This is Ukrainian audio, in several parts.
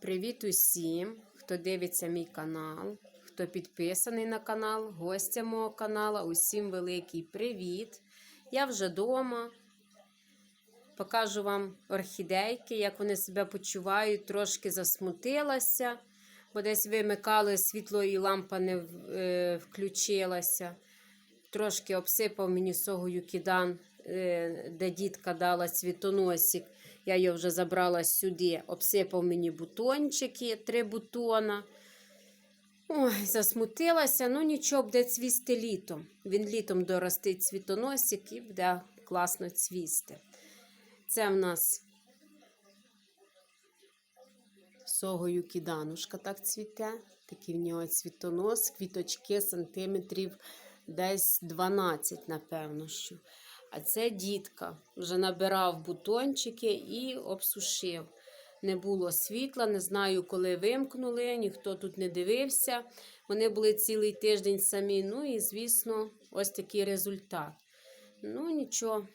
Привіт усім, хто дивиться мій канал, хто підписаний на канал, гостя мого каналу. Усім великий привіт! Я вже вдома. Покажу вам орхідейки, як вони себе почувають. Трошки засмутилася, бо десь вимикали світло і лампа не е, включилася. Трошки обсипав мені согою кидан, е, де дітка дала цвітоносик. Я його вже забрала сюди, обсипав мені бутончики, три бутона. Ой, засмутилася, ну нічого, буде цвісти літом. Він літом доростить цвітоносик і буде класно цвісти. Це в нас согою киданушка так цвіте. Такий в нього цвітонос, квіточки сантиметрів десь 12, напевно. що. А це дітка. Вже набирав бутончики і обсушив. Не було світла, не знаю, коли вимкнули, ніхто тут не дивився. Вони були цілий тиждень самі. Ну і, звісно, ось такий результат. Ну, нічого.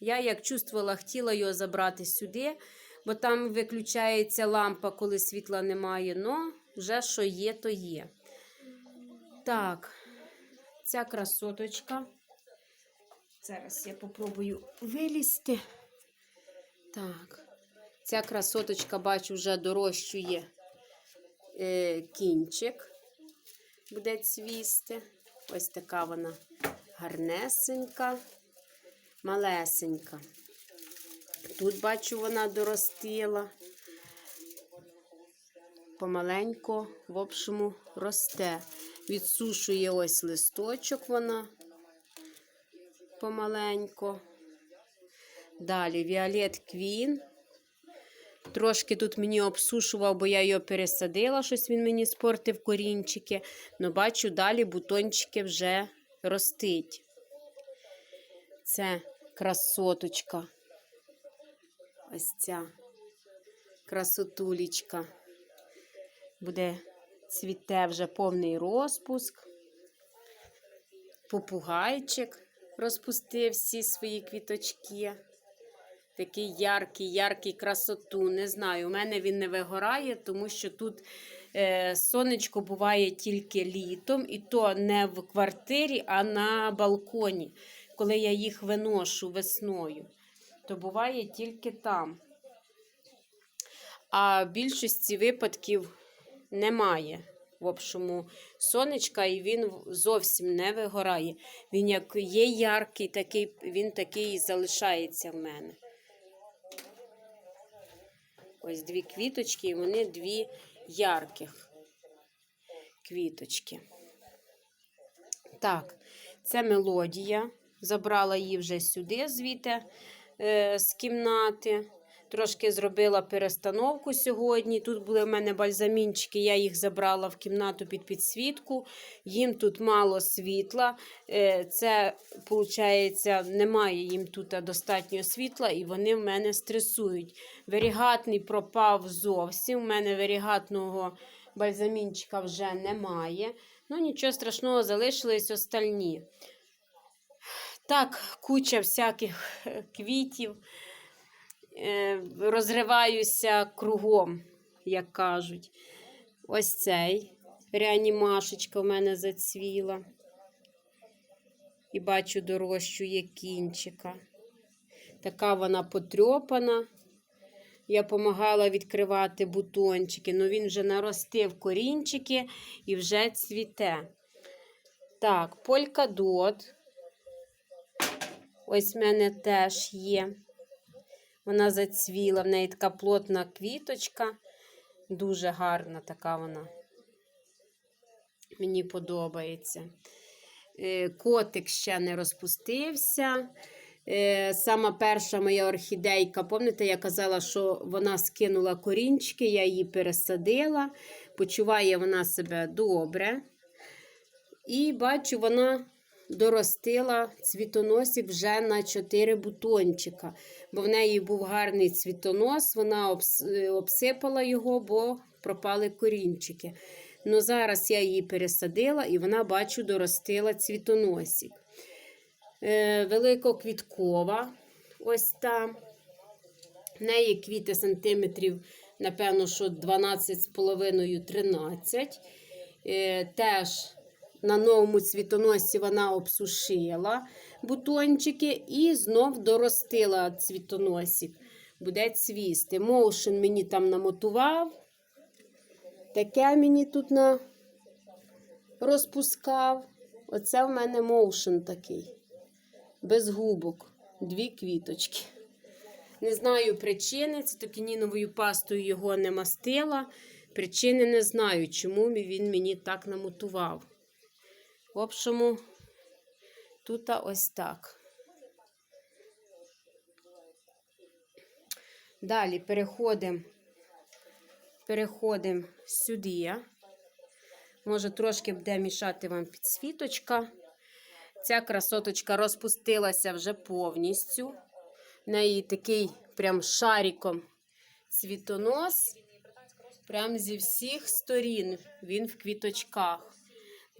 Я, як чувствувала, хотіла його забрати сюди, бо там виключається лампа, коли світла немає. Ну, вже що є, то є. Так, ця красоточка. Зараз я попробую вилізти. Так. Ця красоточка, бачу, вже дорощує е, кінчик. Буде цвісти. Ось така вона гарнесенька, малесенька. Тут, бачу, вона доростила. Помаленько, в общому, росте. Відсушує ось листочок вона помаленько. Далі Віолет Квін. Трошки тут мені обсушував, бо я його пересадила, щось він мені спортив корінчики. Ну, бачу, далі бутончики вже ростить. Це красоточка. Ось ця красотулечка. Буде цвіте вже повний розпуск. Попугайчик розпустив всі свої квіточки. Такий яркий, яркий красоту. Не знаю, у мене він не вигорає, тому що тут е, сонечко буває тільки літом, і то не в квартирі, а на балконі, коли я їх виношу весною. То буває тільки там. А в більшості випадків немає. В общому, сонечка, і він зовсім не вигорає. Він як є яркий, такий, він такий і залишається в мене. Ось дві квіточки, і вони дві ярких квіточки. Так, це мелодія. Забрала її вже сюди, звідти е, з кімнати. Трошки зробила перестановку сьогодні. Тут були в мене бальзамінчики, я їх забрала в кімнату під підсвітку. Їм тут мало світла. Е, Це, виходить, немає їм тут достатньо світла, і вони в мене стресують. Варігатний пропав зовсім. У мене варігатного бальзамінчика вже немає. Ну, нічого страшного, залишились остальні. Так, куча всяких е, квітів. Е, розриваюся кругом, як кажуть. Ось цей реанімашечка в мене зацвіла. І бачу, дорощує кінчика. Така вона потрьопана. Я допомагала відкривати бутончики, але він вже наростив корінчики і вже цвіте. Так, полькадот. Ось в мене теж є. Вона зацвіла, в неї така плотна квіточка. Дуже гарна така вона. Мені подобається. Е, Котик ще не розпустився. Е, Сама перша моя орхідейка, пам'ятаєте, я казала, що вона скинула корінчики, я її пересадила. Почуває вона себе добре. І бачу, вона доростила цвітоносик вже на 4 бутончика, бо в неї був гарний цвітонос, вона обсипала його, бо пропали корінчики. Ну, зараз я її пересадила і вона, бачу, доростила цвітоносик. Е, великоквіткова, ось там. В неї квіти сантиметрів напевно, що 12,5-13. Е, теж на новому цвітоносі вона обсушила бутончики і знов доростила цвітоносик. Буде цвісти. Моушен мені там намотував. Таке мені тут на... розпускав. Оце в мене моушен такий. Без губок. Дві квіточки. Не знаю причини, це токініновою пастою його не мастила. Причини не знаю, чому він мені так намотував. В общому, тут ось так. Далі переходимо переходимо сюди. Може, трошки буде мішати вам підсвіточка. Ця красоточка розпустилася вже повністю. В неї такий прям шариком цвітонос. Прям зі всіх сторін він в квіточках.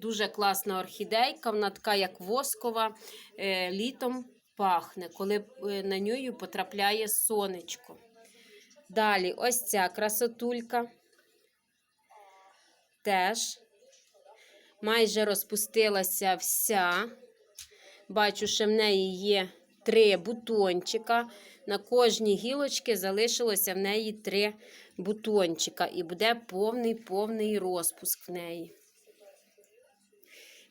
Дуже класна орхідейка, вона така, як воскова, е, літом пахне, коли е, на нею потрапляє сонечко. Далі ось ця красотулька. Теж майже розпустилася вся. Бачу, що в неї є три бутончика. На кожній гілочці залишилося в неї три бутончика. І буде повний-повний розпуск в неї.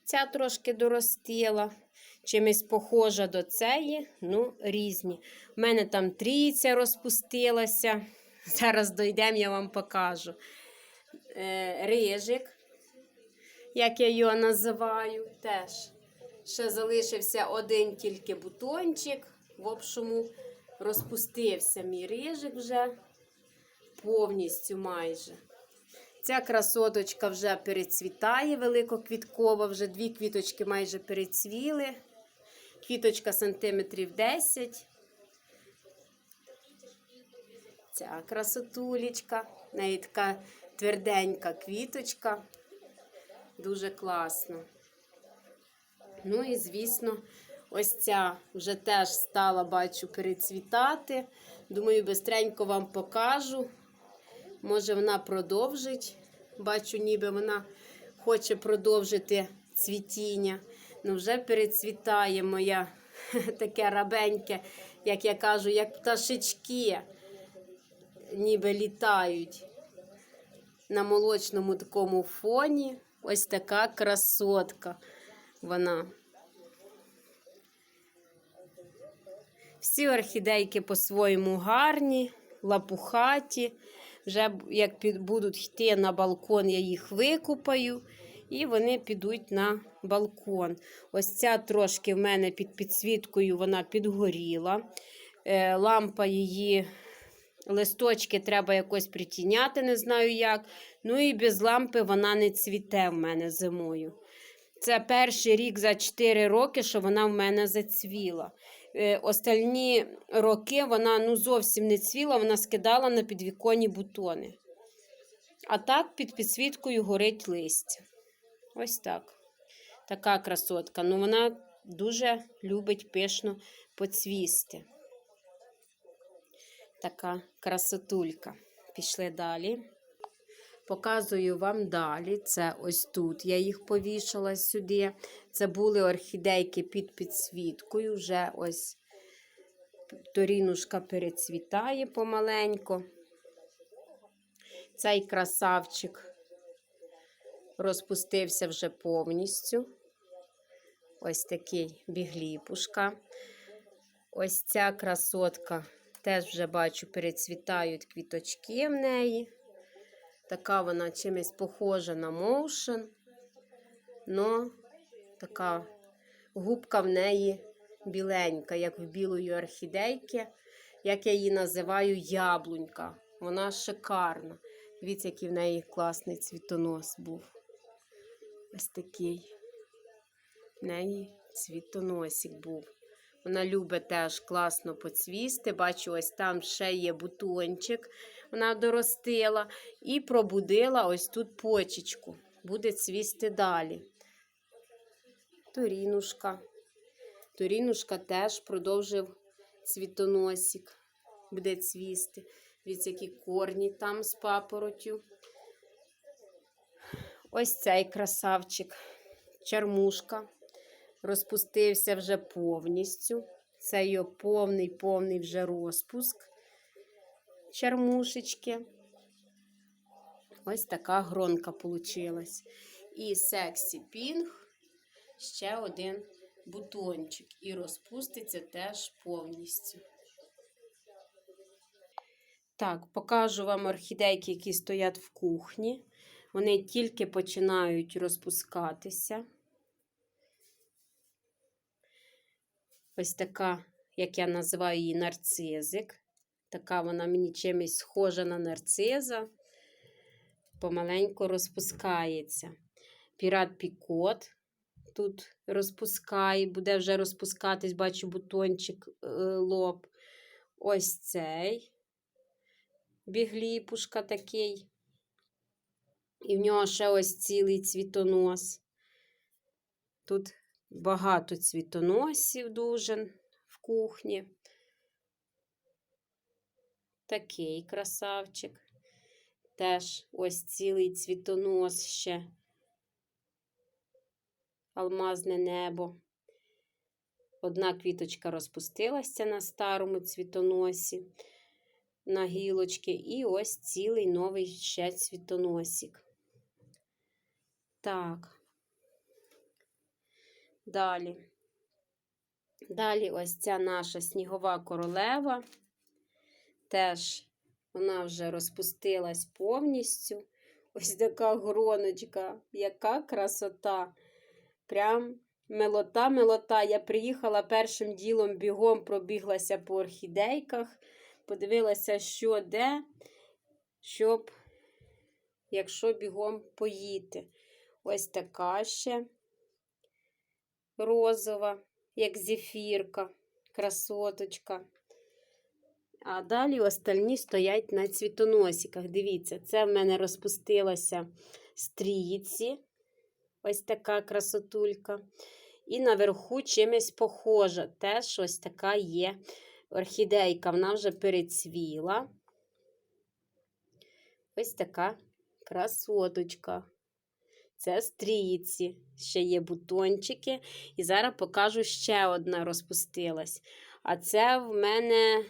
Ця трошки доростила. Чимось похожа до цієї, ну, різні. У мене там трійця розпустилася. Зараз дойдемо, я вам покажу. Е, рижик, як я його називаю, теж. Ще залишився один тільки бутончик. В общому, розпустився мій рижик вже повністю майже. Ця красоточка вже перецвітає, великоквіткова, вже дві квіточки майже перецвіли. Квіточка сантиметрів 10. Ця красотулечка. Неї така тверденька квіточка. Дуже класно. Ну і, звісно, ось ця вже теж стала, бачу, перецвітати. Думаю, бистренько вам покажу. Може, вона продовжить. Бачу, ніби вона хоче продовжити цвітіння. Ну, вже перецвітає моя таке рабеньке, як я кажу, як пташечки, ніби літають на молочному такому фоні. Ось така красотка вона. Всі орхідейки по-своєму гарні, лапухаті. Вже як під, будуть йти на балкон, я їх викупаю, і вони підуть на балкон. Ось ця трошки в мене під підсвіткою вона підгоріла. Е, лампа її, листочки треба якось притіняти, не знаю як. Ну і без лампи вона не цвіте в мене зимою. Це перший рік за 4 роки, що вона в мене зацвіла. Е, Остальні роки вона ну, зовсім не цвіла, вона скидала на підвіконні бутони. А так під підсвіткою горить листя. Ось так. Така красотка. Ну, вона дуже любить пишно поцвісти. Така красотулька. Пішли далі. Показую вам далі. Це ось тут. Я їх повішала сюди. Це були орхідейки під підсвіткою. Вже ось торінушка перецвітає помаленько. Цей красавчик розпустився вже повністю. Ось такий бігліпушка. Ось ця красотка теж вже бачу, перецвітають квіточки в неї. Така вона чимось похожа на моушен, но така губка в неї біленька, як в білої орхідейки, як я її називаю яблунька. Вона шикарна. Дивіться, який в неї класний цвітонос був. Ось такий. В неї цвітоносик був. Вона любить теж класно поцвісти. Бачу, ось там ще є бутончик. Вона доростила і пробудила ось тут почечку. Буде цвісти далі. Торінушка. Торінушка теж продовжив цвітоносик. Буде цвісти. Дивіться, які корні там з папоротю. Ось цей красавчик, чармушка. Розпустився вже повністю. Це його повний, повний вже розпуск. Чармушечки. Ось така гронка получилась. І сексі пінг, ще один бутончик. І розпуститься теж повністю. Так, покажу вам орхідейки, які стоять в кухні. Вони тільки починають розпускатися. Ось така, як я називаю її, нарцизик. Така вона мені чимось схожа на нарциза. Помаленьку розпускається. Пірат Пікот тут розпускає, буде вже розпускатись, бачу бутончик е, лоб. Ось цей бігліпушка такий. І в нього ще ось цілий цвітонос. Тут багато цвітоносів дуже в кухні. Такий красавчик. Теж ось цілий цвітонос ще. Алмазне небо. Одна квіточка розпустилася на старому цвітоносі, на гілочки, і ось цілий новий ще цвітоносик. Так. Далі. Далі ось ця наша снігова королева. Теж вона вже розпустилась повністю. Ось така гроночка, яка красота. Прям милота-милота. Я приїхала першим ділом бігом пробіглася по орхідейках, подивилася, що де, щоб, якщо бігом поїти. Ось така ще розова, як зефірка, красоточка. А далі остальні стоять на цвітоносиках. Дивіться, це в мене розпустилося стрійці. Ось така красотулька. І наверху чимось похожа. Теж ось така є орхідейка. Вона вже перецвіла. Ось така красоточка. Це стрійці. Ще є бутончики. І зараз покажу ще одна розпустилась. А це в мене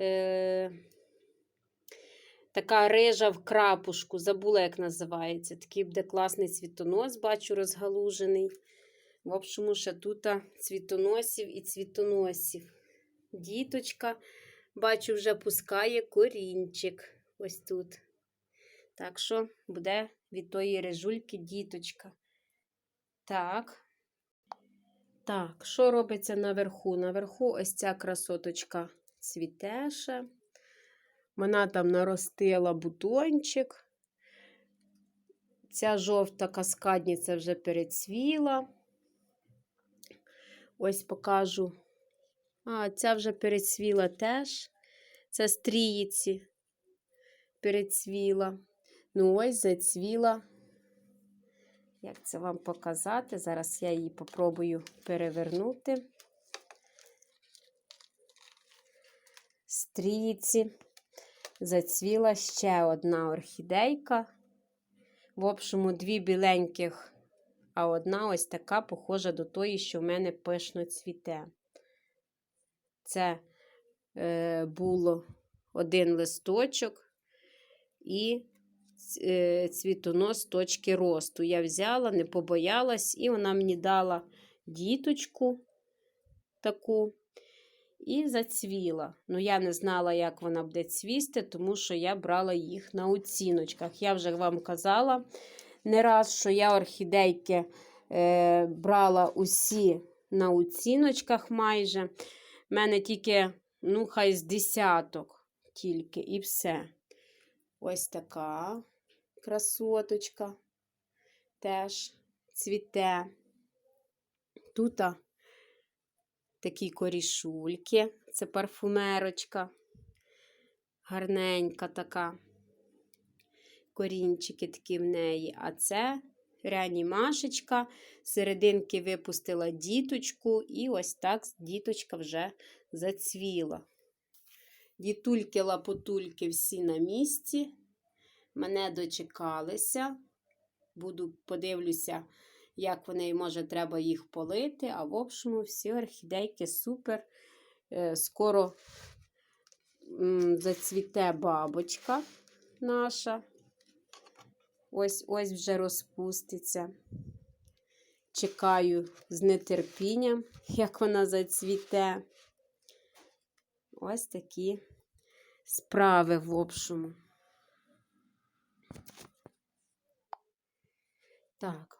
е, така рижа в крапушку. Забула, як називається. Такий буде класний цвітонос, бачу, розгалужений. В общому, ще тут цвітоносів і цвітоносів. Діточка, бачу, вже пускає корінчик. Ось тут. Так що буде від тої рижульки діточка. Так. Так, що робиться наверху? Наверху ось ця красоточка цвітеше. Вона там наростила бутончик. Ця жовта каскадниця вже перецвіла. Ось покажу. А, ця вже перецвіла теж. Це стріїці перецвіла. Ну, ось зацвіла. Як це вам показати? Зараз я її попробую перевернути. Стрійці. Зацвіла ще одна орхідейка. В общому, дві біленьких, а одна ось така похожа до тої, що в мене пишно цвіте. Це е, було один листочок і е, цвітонос точки росту. Я взяла, не побоялась, і вона мені дала діточку таку і зацвіла. Ну, я не знала, як вона буде цвісти, тому що я брала їх на оціночках. Я вже вам казала не раз, що я орхідейки е, брала усі на оціночках майже. У мене тільки, ну, хай з десяток тільки, і все. Ось така красоточка теж цвіте. Тут такі корішульки, це парфумерочка, гарненька така. Корінчики такі в неї. А це реанімашечка. Серединки випустила діточку, і ось так діточка вже зацвіла. Дітульки, лапотульки всі на місці. Мене дочекалися. Буду подивлюся, як вони, може, треба їх полити. А в общому, всі орхідейки супер. Е, Скоро зацвіте бабочка наша. Ось ось вже розпуститься. Чекаю з нетерпінням, як вона зацвіте. Ось такі справи в общому. Так,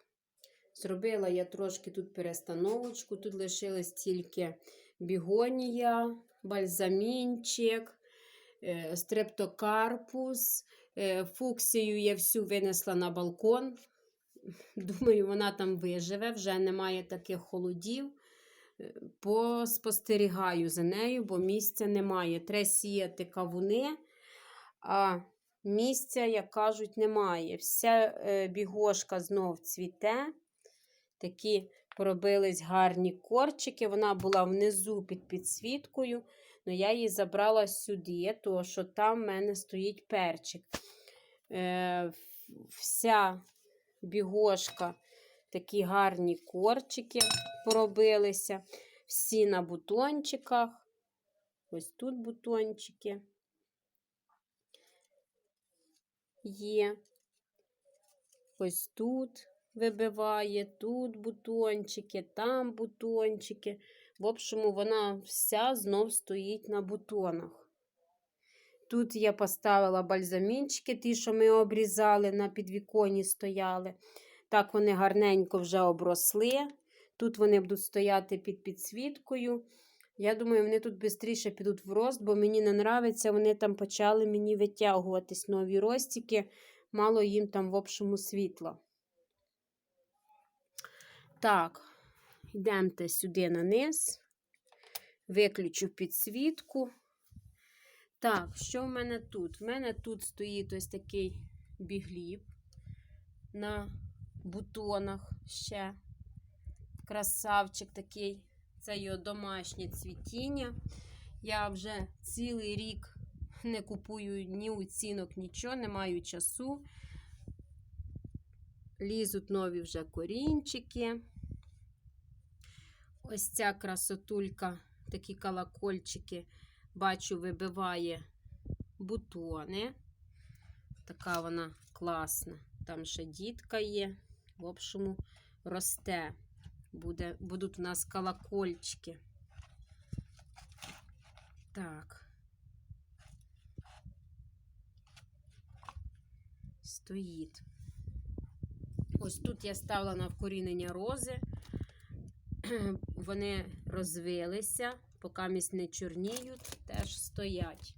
зробила я трошки тут перестановочку. Тут лишилась тільки бігонія, бальзамінчик, е, стрептокарпус. Е, Фуксію я всю винесла на балкон. Думаю, вона там виживе, вже немає таких холодів. Е, Поспостерігаю за нею, бо місця немає. Треба сіяти кавуни, а місця, як кажуть, немає. Вся бігошка знов цвіте. Такі поробились гарні корчики. Вона була внизу під підсвіткою, але я її забрала сюди, тому що там в мене стоїть перчик. Е, вся бігошка, такі гарні корчики поробилися. Всі на бутончиках. Ось тут бутончики є. Ось тут вибиває, тут бутончики, там бутончики. В общому, вона вся знов стоїть на бутонах. Тут я поставила бальзамінчики, ті, що ми обрізали, на підвіконі стояли. Так вони гарненько вже обросли. Тут вони будуть стояти під підсвіткою. Я думаю, вони тут швидше підуть в рост, бо мені не подобається, вони там почали мені витягуватись нові ростики. Мало їм там в общому світла. Так, йдемте сюди на низ. Виключу підсвітку. Так, що в мене тут? В мене тут стоїть ось такий бігліб на бутонах ще. Красавчик такий. Це його домашнє цвітіння. Я вже цілий рік не купую ні оцінок, нічого, не маю часу. Лізуть нові вже корінчики. Ось ця красотулька, такі колокольчики, бачу, вибиває бутони. Така вона класна. Там ще дітка є. В общому, росте. Буде, Будуть у нас колокольчики. Так. Стоїть. Ось тут я ставила на вкорінення рози. Вони розвилися, поки місь не чорніють, теж стоять.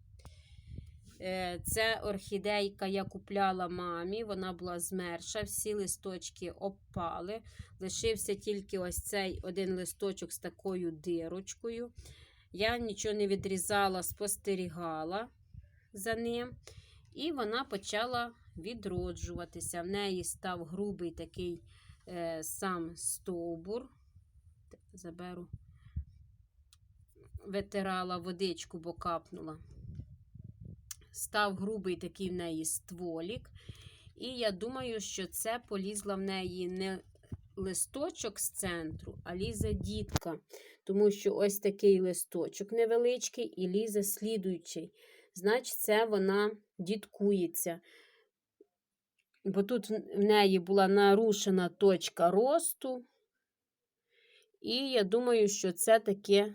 Е, Це орхідейка я купляла мамі, вона була змерша, всі листочки опали. Лишився тільки ось цей один листочок з такою дирочкою. Я нічого не відрізала, спостерігала за ним. І вона почала відроджуватися. В неї став грубий такий е, сам стовбур. Заберу, витирала водичку, бо капнула. Став грубий такий в неї стволік. І я думаю, що це полізла в неї не листочок з центру, а лізе дітка. Тому що ось такий листочок невеличкий і лізе слідуючий. Значить, це вона діткується. Бо тут в неї була нарушена точка росту. І я думаю, що це таке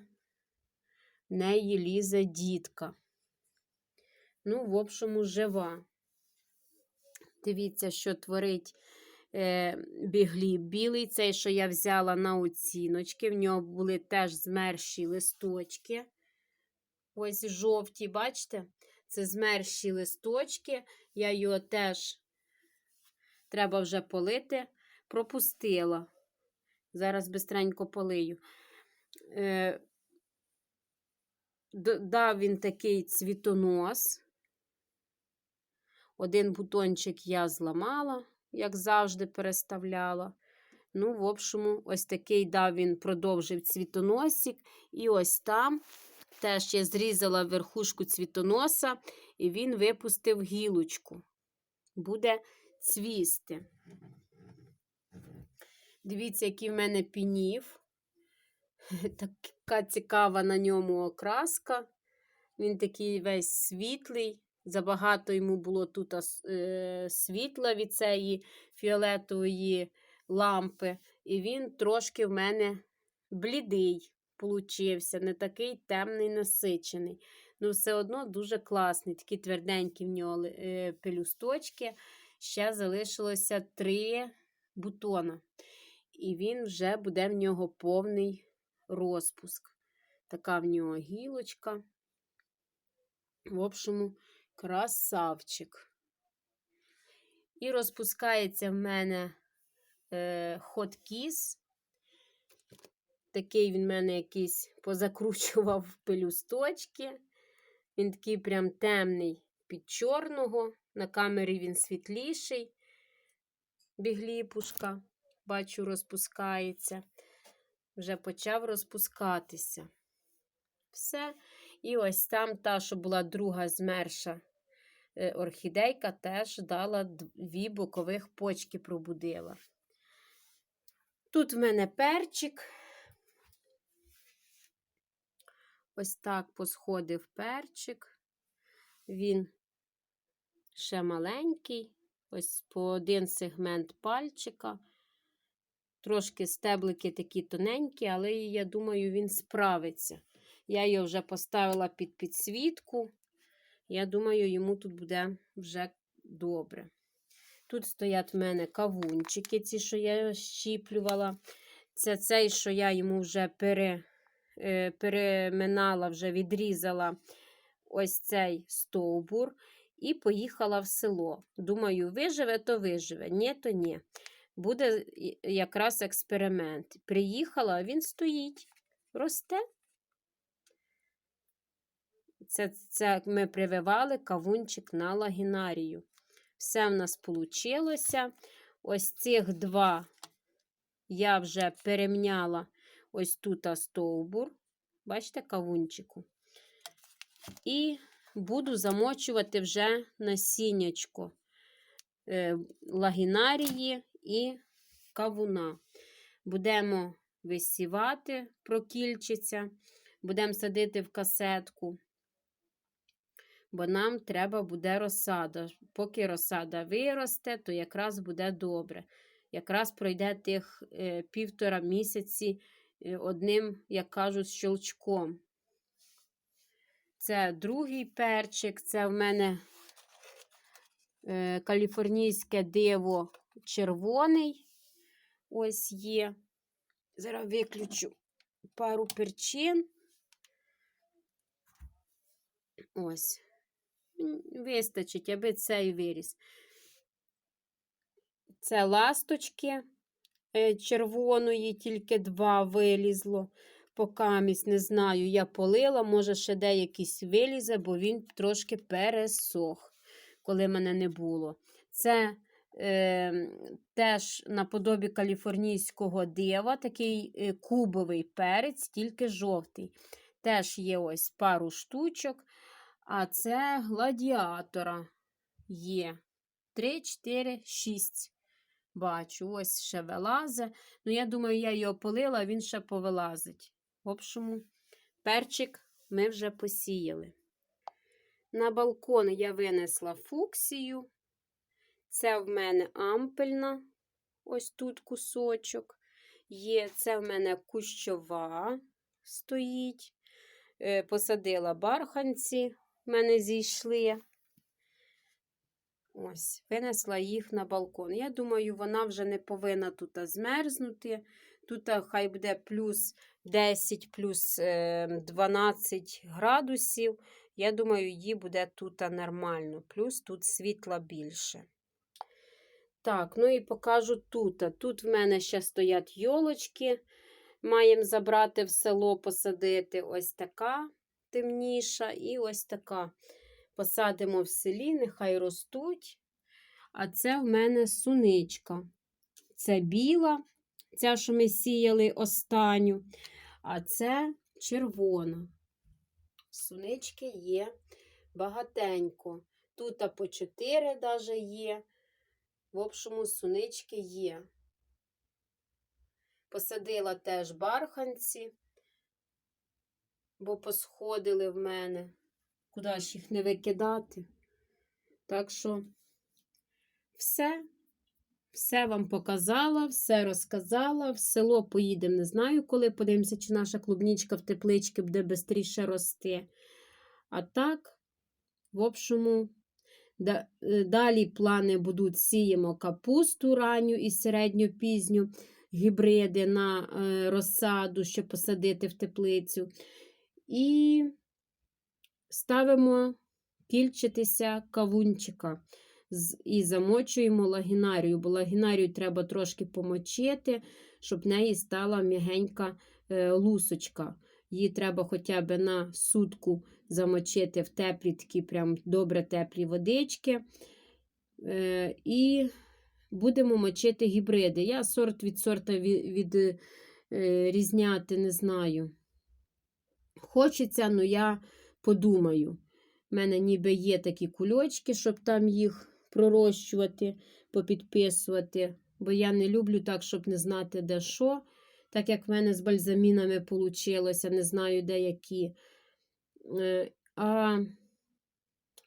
в неї лізе дітка. Ну, в общому, жива. Дивіться, що творить е, бігліб білий. Цей, що я взяла на оціночки. В нього були теж змерші листочки. Ось жовті, бачите? Це змерші листочки. Я його теж треба вже полити, пропустила. Зараз бистренько полию. Е, Дав він такий цвітонос. Один бутончик я зламала, як завжди, переставляла. Ну, в общому, ось такий дав він продовжив цвітоносик. І ось там Теж я зрізала верхушку цвітоноса, і він випустив гілочку. Буде цвісти. Дивіться, який в мене пінів. Така цікава на ньому окраска. Він такий весь світлий. Забагато йому було тут е, світла від цієї фіолетової лампи. І він трошки в мене блідий получився, не такий темний, насичений. Ну, все одно дуже класний. Такі тверденькі в нього е, пелюсточки. Ще залишилося три бутона. І він вже буде в нього повний розпуск. Така в нього гілочка. В общому, красавчик. І розпускається в мене е, хоткіс. Такий він в мене якийсь позакручував пелюсточки. Він такий прям темний під чорного. На камері він світліший. Бігліпушка, бачу, розпускається. Вже почав розпускатися. Все. І ось там та, що була друга змерша е, орхідейка, теж дала дві бокових почки пробудила. Тут в мене перчик. Ось так посходив перчик. Він ще маленький, ось по один сегмент пальчика. Трошки стеблики такі тоненькі, але я думаю, він справиться. Я його вже поставила під підсвітку. Я думаю, йому тут буде вже добре. Тут стоять в мене кавунчики, ці, що я щіплювала. Це цей, що я йому вже пере, переминала, вже відрізала ось цей стовбур і поїхала в село. Думаю, виживе, то виживе. Ні, то ні. Буде якраз експеримент. Приїхала, а він стоїть, росте. Це, це ми прививали кавунчик на лагінарію. Все в нас вийшло. Ось цих два я вже перемняла ось тут стовбур. Бачите, кавунчику. І буду замочувати вже насіннячко е, лагінарії і кавуна. Будемо висівати, прокільчиться, будемо садити в касетку бо нам треба буде розсада. Поки розсада виросте, то якраз буде добре. Якраз пройде тих е, півтора місяці одним, як кажуть, щелчком. Це другий перчик, це в мене е, каліфорнійське диво червоний. Ось є. Зараз виключу пару перчин. Ось вистачить, аби цей виріс. Це ласточки е, червоної, тільки два вилізло. Покамість, не знаю, я полила, може, ще деякийсь вилізе, бо він трошки пересох, коли мене не було. Це е, теж наподобі каліфорнійського дива, такий е, кубовий перець, тільки жовтий. Теж є ось пару штучок. А це гладіатора є. 3, 4, 6. Бачу, ось ще вилазе. Ну, я думаю, я його полила, він ще повилазить. В общому, перчик ми вже посіяли. На балкон я винесла фуксію. Це в мене ампельна, ось тут кусочок. Є, це в мене кущова стоїть. Е, посадила барханці в мене зійшли. Ось, винесла їх на балкон. Я думаю, вона вже не повинна тут змерзнути. Тут хай буде плюс 10, плюс 12 е, градусів. Я думаю, їй буде тут нормально. Плюс тут світла більше. Так, ну і покажу тут. Тут в мене ще стоять йолочки. Маємо забрати в село, посадити ось така темніша, і ось така. Посадимо в селі, нехай ростуть. А це в мене суничка. Це біла, ця, що ми сіяли останню, а це червона. Сунички є багатенько. Тут по 4 даже є. В общому, сунички є. Посадила теж барханці, бо посходили в мене. Куди ж їх не викидати? Так що все. Все вам показала, все розказала. В село поїдемо, не знаю, коли подивимося, чи наша клубнічка в тепличці буде швидше рости. А так, в общому, е, далі плани будуть сіємо капусту ранню і середньо пізню, гібриди на е, розсаду, щоб посадити в теплицю. І ставимо кільчитися кавунчика і замочуємо лагінарію, бо лагінарію треба трошки помочити, щоб в неї стала м'ягенька е, лусочка. Її треба хоча б на сутку замочити в теплі, такі прям добре теплі водички. Е, і будемо мочити гібриди. Я сорт від сорта ві- від, е, не знаю. Хочеться, але я подумаю. У мене ніби є такі кульочки, щоб там їх пророщувати, попідписувати. Бо я не люблю так, щоб не знати, де що. Так як в мене з бальзамінами вийшло, не знаю, де які. Е, А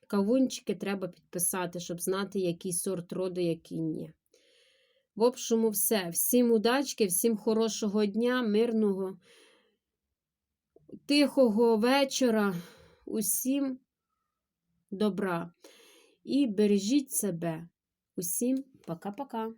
кавунчики треба підписати, щоб знати, який сорт роду, який ні. В общому, все. Всім удачки, всім хорошого дня, мирного, тихого вечора, усім добра. І бережіть себе. Усім пока-пока.